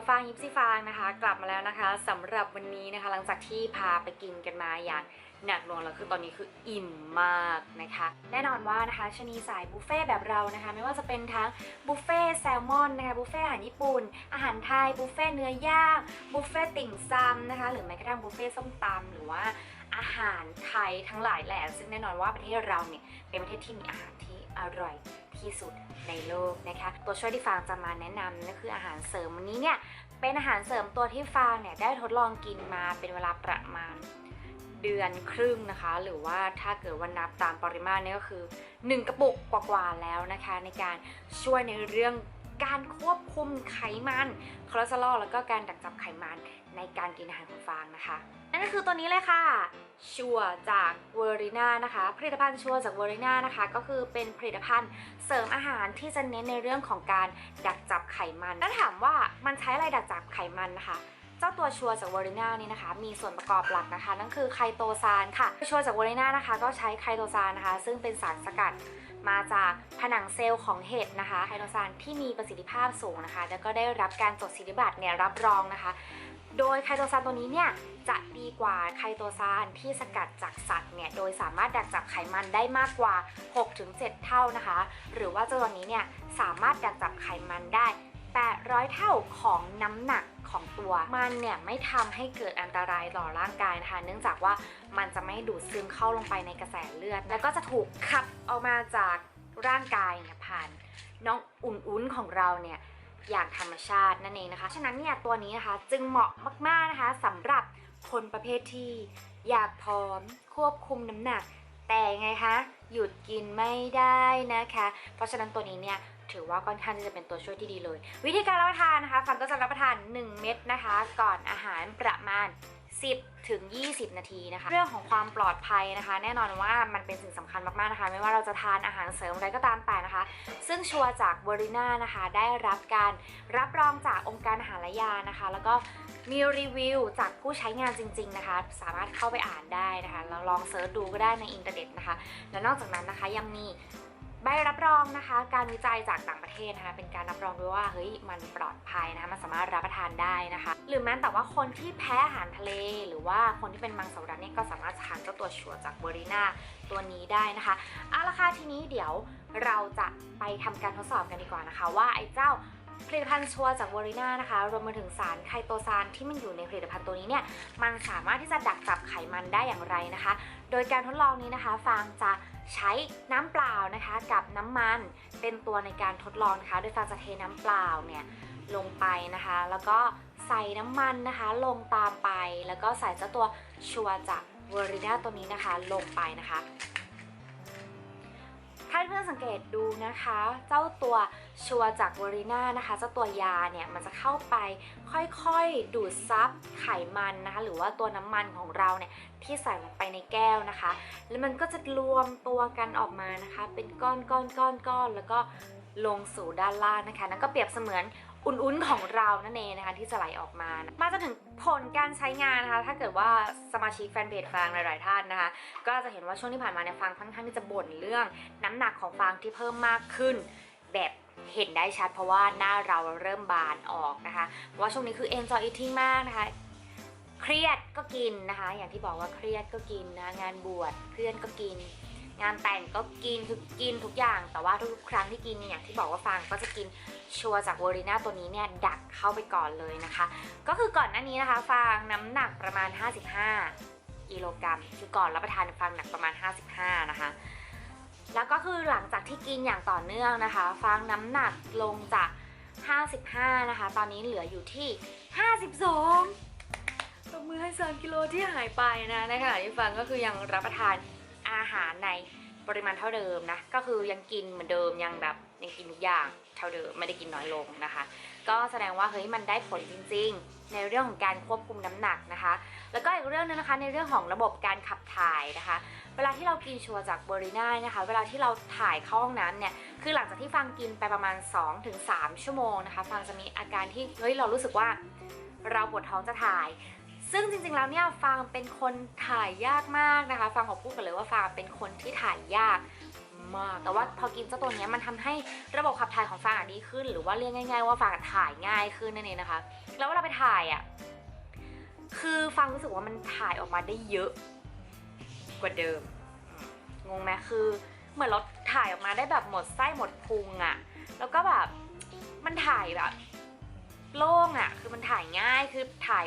กับฟางยิปซี่ฟางนะคะ กลับมาแล้วนะคะสำหรับวันนี้นะคะ หลังจากที่พาไปกินกันมาอย่างหนักหน่วงแล้วคือตอนนี้คืออิ่มมากนะคะ แน่นอนว่านะคะชนีสายบุฟเฟ่แบบเรานะคะ ไม่ว่าจะเป็นทั้งบุฟเฟ่แซลมอนนะคะบุฟเฟ่อาหารญี่ปุ่น อาหารไทยบุฟเฟ่เนื้อย่างบุฟเฟ่ต์ติ่มซำนะคะ หรือแม้กระทั่งบุฟเฟ่ส้มตำหรือว่าอาหารไทยทั้งหลายแหละซึ่งแน่นอนว่าประเทศเราเนี่ยเป็นประเทศที่มีอาหารที่ อร่อยที่สุดในโลกนะคะ ตัวช่วยที่ฟางจะมาแนะนำนั่นคืออาหารเสริมวันนี้เนี่ยเป็นอาหารเสริมตัวที่ฟางเนี่ยได้ทดลองกินมาเป็นเวลาประมาณเดือนครึ่งนะคะ หรือว่าถ้าเกิดวันนับตามปริมาณนี่ก็คือ 1 กระปุกกว่าๆแล้วนะคะ ในการช่วยในเรื่องการควบคุมไขมันคอเลสเตอรอลแล้วก็การดักจับไขมัน ในการกินอาหารของฟางนะคะ นั่นก็คือตัวนี้เลยค่ะชัวร์จากเวอริน่านะคะ ผลิตภัณฑ์ชัวร์จากเวอริน่านะคะ ก็คือเป็นผลิตภัณฑ์เสริมอาหารที่จะเน้นในเรื่องของการดักจับไขมันถ้าถามว่ามันใช้อะไรดักจับไขมันนะคะเจ้าตัวชัวร์จากวอริน่านี่นะคะ มีส่วนประกอบหลักนะคะ นั่นคือไคโตซานค่ะชัวร์จากวอริน่านะคะ ก็ใช้ไคโตซานนะคะ ซึ่งเป็นสารสกัดมาจากผนังเซลล์ของเห็ดนะคะไคโตซานที่มีประสิทธิภาพสูงนะคะ แล้วก็ได้รับการจดสิทธิบัตรเนี่ยรับรองนะคะ โดยไคโตซานตัวนี้เนี่ยจะดีกว่าไคโตซานที่สกัดจากสัตว์เนี่ยโดยสามารถดักจับไขมันได้มากกว่า 6-7 เท่านะคะ หรือว่าเจ้าตัวนี้เนี่ยสามารถดักจับไขมันได้800 เท่าของน้ำหนักของตัวมันเนี่ยไม่ทำให้เกิดอันตรายต่อร่างกายนะคะ เนื่องจากว่ามันจะไม่ดูดซึมเข้าลงไปในกระแสเลือด แล้วก็จะถูกขับออกมาจากร่างกายเนี่ยผ่านน้องอุ่นๆของเราเนี่ย อย่างธรรมชาตินั่นเองนะคะ ฉะนั้นเนี่ยตัวนี้นะคะจึงเหมาะมากๆนะคะสำหรับคนประเภทที่อยากผอมควบคุมน้ำหนัก แต่ไงคะหยุดกินไม่ได้นะคะ เพราะฉะนั้นตัวนี้เนี่ยถือว่าค่อนข้างจะเป็นตัวช่วยที่ดีเลย วิธีการรับประทานนะคะฟันก็จะรับประทาน 1 เม็ดนะคะ ก่อนอาหารประมาณ 10ถึง20 นาทีนะคะ เรื่องของความปลอดภัยนะคะ แน่นอนว่ามันเป็นสิ่งสำคัญมากๆนะคะ ไม่ว่าเราจะทานอาหารเสริมอะไรก็ตามแต่นะคะ ซึ่งชัวร์จากเวอริน่านะคะ ได้รับการรับรองจากองค์การอาหารและยานะคะ แล้วก็มีรีวิวจากผู้ใช้งานจริง ๆนะคะ สามารถเข้าไปอ่านได้นะคะ เราลองเซิร์ชดูก็ได้ในอินเทอร์เน็ตนะคะ และนอกจากนั้นนะคะยังมี ใบรับรองนะคะ การวิจัยจากต่างประเทศนะคะเป็นการรับรองด้วยว่าเฮ้ยมันปลอดภัยนะคะมันสามารถรับประทานได้นะคะ หรือแม้แต่ว่าคนที่แพ้อาหารทะเล หรือว่าคนที่เป็นมังสวิรัตเนี่ยก็สามารถทานเจ้าตัวชัวจากเบอริน่าตัวนี้ได้นะคะเอาละค่ะทีนี้เดี๋ยวเราจะไปทำการทดสอบกันดีกว่านะคะ ว่าไอ้เจ้า ผลิตภัณฑ์ชัวจากวอริน่านะคะ รวมไปถึงสารไคโตซานที่มันอยู่ในผลิตภัณฑ์ตัวนี้เนี่ย มันสามารถที่จะดักจับไขมันได้อย่างไรนะคะ โดยการทดลองนี้นะคะ ฟางจะใช้น้ำเปล่านะคะ กับน้ำมันเป็นตัวในการทดลองนะคะ โดยฟางจะเทน้ำเปล่าเนี่ยลงไปนะคะ แล้วก็ใส่น้ำมันนะคะ ลงตามไป แล้วก็ใส่เจ้าตัวชัวจากวอริน่าตัวนี้นะคะ ลงไปนะคะ ถ้าเพื่อนสังเกตดูนะคะ เจ้าตัวชัวจากวอริน่านะคะ เจ้าตัวยาเนี่ยมันจะเข้าไปค่อยๆดูดซับไขมันนะคะ หรือว่าตัวน้ำมันของเราเนี่ยที่ใส่ลงไปในแก้วนะคะ แล้วมันก็จะรวมตัวกันออกมานะคะ เป็นก้อนก้อนก้อนก้อนแล้วก็ลงสู่ด้านล่างนะคะ นั่นก็เปรียบเสมือน อุ่นๆของเรานั่นเองนะคะที่จะไหลออกมานะมาจนถึงผลการใช้งานนะคะถ้าเกิดว่าสมาชิกแฟนเพจฟางหลาย ๆ ท่านนะคะ ก็จะเห็นว่าช่วงที่ผ่านมาเนี่ยฟางค่อนข้างที่จะบ่นเรื่อง น้ำหนักของฟางที่เพิ่มมากขึ้นแบบเห็นได้ชัดเพราะว่าหน้าเราเริ่มบานออกนะคะเพราะว่าช่วงนี้คือ enjoy eating มากนะคะเครียดก็กินนะคะ อย่างที่บอกว่าเครียดก็กินนะงานบวชเพื่อนก็กิน งานแต่งก็กินคือกินทุกอย่าง แต่ว่าทุกครั้งที่กินเนี่ยอย่างที่บอกว่าฟางก็จะกินชัวร์จากวอริน่าตัวนี้เนี่ยดักเข้าไปก่อนเลยนะคะ ก็คือก่อนหน้านี้นะคะฟางน้ำหนักประมาณ 55กิโลกรัมคือก่อนรับประทานฟางหนักประมาณ 55 นะคะ แล้วก็คือหลังจากที่กินอย่างต่อเนื่องนะคะ ฟางน้ำหนักลงจาก 55 นะคะ ตอนนี้เหลืออยู่ที่ 52ตบมือให้3กิโลที่หายไปนะในขณะที่ฟางก็คือยังรับประทาน อาหารในปริมาณเท่าเดิมนะ ก็คือยังกินเหมือนเดิมยังแบบยังกินทุกอย่างเท่าเดิมไม่ได้กินน้อยลงนะคะ ก็แสดงว่าเฮ้ยมันได้ผลจริง ๆ ในเรื่องของการควบคุมน้ำหนักนะคะ แล้วก็อีกเรื่องนึงนะคะในเรื่องของระบบการขับถ่ายนะคะ เวลาที่เรากินชัวร์จากเบอริน่านะคะ เวลาที่เราถ่ายเข้าห้องน้ำเนี่ยคือหลังจากที่ฟังกินไปประมาณ 2-3 ชั่วโมงนะคะ ฟังจะมีอาการที่เฮ้ยเรารู้สึกว่าเราปวดท้องจะถ่าย ซึ่งจริงๆแล้วเนี่ยฟางเป็นคนถ่ายยากมากนะคะฟังขอพูดกันเลยว่าฟางเป็นคนที่ถ่ายยากมาก แต่ว่าพอกินเจ้าตัวนี้มันทำให้ระบบขับถ่ายของฟางดีขึ้น หรือว่าเรียกง่าย ๆ ว่าฟางถ่ายง่ายขึ้นนั่นเองนะคะ แล้วเวลาไปถ่ายอะคือฟังรู้สึกว่ามันถ่ายออกมาได้เยอะกว่าเดิมอืมงงไหมคือเหมือนเราถ่ายออกมาได้แบบหมดไส้หมดพุงอะแล้วก็แบบมันถ่ายแบบโล่งอะคือมันถ่ายง่ายคือถ่าย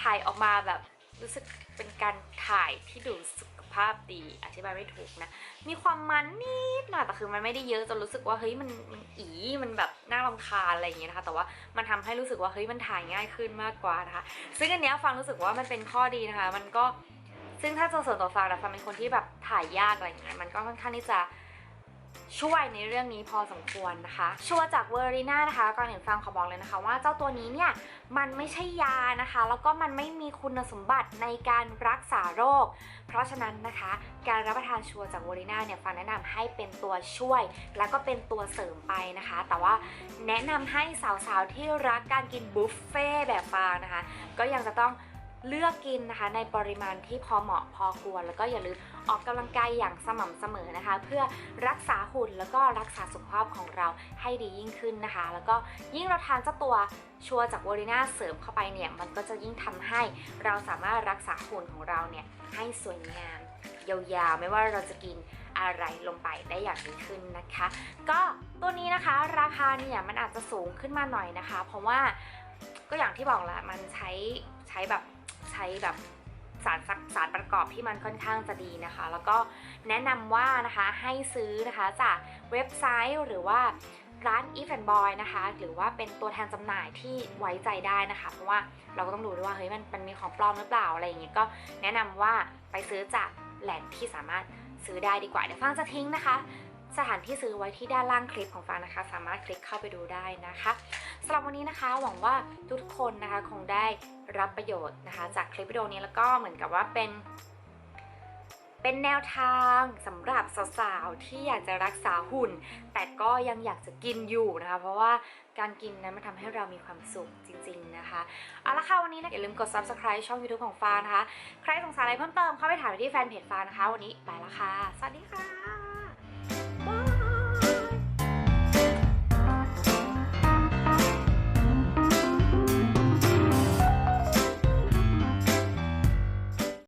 ถ่ายออกมาแบบรู้สึกเป็นการถ่ายที่ดูสุขภาพดีอธิบายไม่ถูกนะ มีความมันนิดหน่อยแต่คือมันไม่ได้เยอะจนรู้สึกว่าเฮ้ยมันมันอีมันแบบน่ารำคาญอะไรอย่างเงี้ยนะคะ แต่ว่ามันทำให้รู้สึกว่าเฮ้ยมันถ่ายง่ายขึ้นมากกว่านะคะ ซึ่งอันเนี้ยฟังรู้สึกว่ามันเป็นข้อดีนะคะ มันก็ซึ่งถ้าจะส่วนตัวฟังนะฟังเป็นคนที่แบบถ่ายยากอะไรอย่างเงี้ยมันก็ค่อนข้างที่จะ ช่วยในเรื่องนี้พอสมควรนะคะชัวร์จากเวอร์ีน่านะคะก่อนอื่นฟังขอบอกเลยนะคะ ว่าเจ้าตัวนี้เนี่ยมันไม่ใช่ยานะคะ แล้วก็มันไม่มีคุณสมบัติในการรักษาโรค เพราะฉะนั้นนะคะ การรับประทานชัวร์จากเวอริน่าเนี่ยฟังแนะนำให้เป็นตัวช่วย แล้วก็เป็นตัวเสริมไปนะคะ แต่ว่าแนะนำให้สาวๆที่รักการกินบุฟเฟ่แบบฟางนะคะ ก็ยังจะต้อง เลือกกินนะคะในปริมาณที่พอเหมาะพอควร แล้วก็อย่าลืมออกกำลังกายอย่างสม่ำเสมอนะคะ เพื่อรักษาหุ่นแล้วก็รักษาสุขภาพของเราให้ดียิ่งขึ้นนะคะ แล้วก็ยิ่งเราทานเจ้าตัวชัวร์จากวอริน่าเสริมเข้าไปเนี่ยมันก็จะยิ่งทำให้เราสามารถรักษาหุ่นของเราเนี่ยให้สวยงามยาวๆ ไม่ว่าเราจะกินอะไรลงไปได้อย่างดีขึ้นนะคะ ก็ตัวนี้นะคะราคาเนี่ยมันอาจจะสูงขึ้นมาหน่อยนะคะ เพราะว่าก็อย่างที่บอกแหละมันใช้ใช้แบบ ช้แบบสารสารประกอบที่มันค่อนข้างจะดีนะคะ แล้วก็แนะนำว่านะคะให้ซื้อนะคะจากเว็บไซต์หรือว่าร้าน e f a n Boy นะคะ หรือว่าเป็นตัวแทนจำหน่ายที่ไว้ใจได้นะคะ เพราะว่าเราก็ต้องดูด้วยว่าเฮ้ยมันมันมีของปลอมหรือเปล่าอะไรอย่างเงี้ยก็แนะนำว่าไปซื้อจากแหล่งที่สามารถซื้อได้ดีกว่าเดี๋ยวฟังจะทิ้งนะคะ สถานที่ซื้อไว้ที่ด้านล่างคลิปของฟังนะคะ สามารถคลิกเข้าไปดูได้นะคะสำหรับวันนี้นะคะหวังว่าทุกคนนะคะคงได้รับประโยชน์นะคะ จากคลิปวิดีโอนี้แล้วก็เหมือนกับว่าเป็น เป็นแนวทางสำหรับสาวๆที่อยากจะรักษาหุ่น แต่ก็ยังอยากจะกินอยู่นะคะ เพราะว่าการกินนั้นมันทำให้เรามีความสุขจริง ๆนะคะเอาละค่ะวันนี้นะอย่าลืมกด subscribe ช่อง YouTube ของฟ้านะคะ ใครสงสัยอะไรเพิ่มเติมเข้าไปถามได้ที่แฟนเพจฟ้านะคะ วันนี้ไปละค่ะสวัสดีค่ะ